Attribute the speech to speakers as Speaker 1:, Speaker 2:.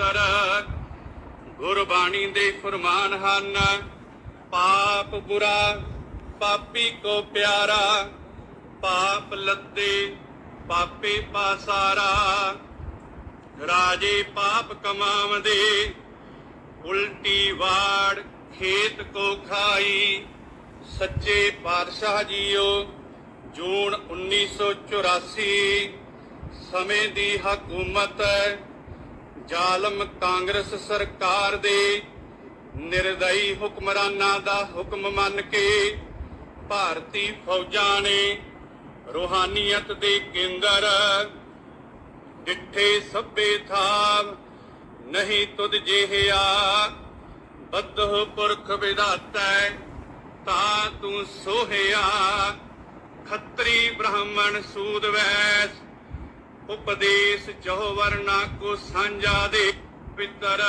Speaker 1: ਪਵਿੱਤਰ ਗੁਰਬਾਣੀ ਦੇ ਫਰਮਾਨ ਹਨ, ਪਾਪ ਬੁਰਾ, ਪਾਪੀ ਕੋ ਪਿਆਰਾ, ਪਾਪ ਲੱਦੇ ਪਾਪੇ ਪਾਸਾਰਾ ਰਾਜੇ ਪਾਪ ਕਮਾਵਦੇ ਉਲਟੀ ਵਾੜ ਖੇਤ ਕੋ ਖਾਈ। ਸੱਚੇ ਪਾਤਸ਼ਾਹ ਜੀਓ, ਜੂਨ 1984 ਸਮੇਂ ਦੀ ਹਕੂਮਤ ਜ਼ਾਲਮ ਕਾਂਗਰਸ ਸਰਕਾਰ ਦੇ ਨਿਰਦਈ ਹੁਕਮਰਾਨਾਂ ਦਾ ਹੁਕਮ ਮੰਨ ਕੇ ਭਾਰਤੀ ਫੌਜਾਂ ਨੇ ਰੂਹਾਨੀਅਤ ਦੇ ਕੇਂਦਰ ਡਿੱਠੇ ਸਭੇ ਥਾਵ ਨਹੀਂ ਤੁਧ ਜਿਹਿਆ। ਬੱਧੋ ਪੁਰਖ ਵਿਧਾਤੈ ਤਾ ਤੂੰ ਸੋਹਿਆ। ਖੱਤਰੀ ਬ੍ਰਾਹਮਣ ਸੂਦ ਵੈਸ ਉਪਦੇਸ਼ ਚਹੁ ਵਰਨਾ ਕੋ ਸਾਂਝਾ ਦੇ ਪਿੱਤਰ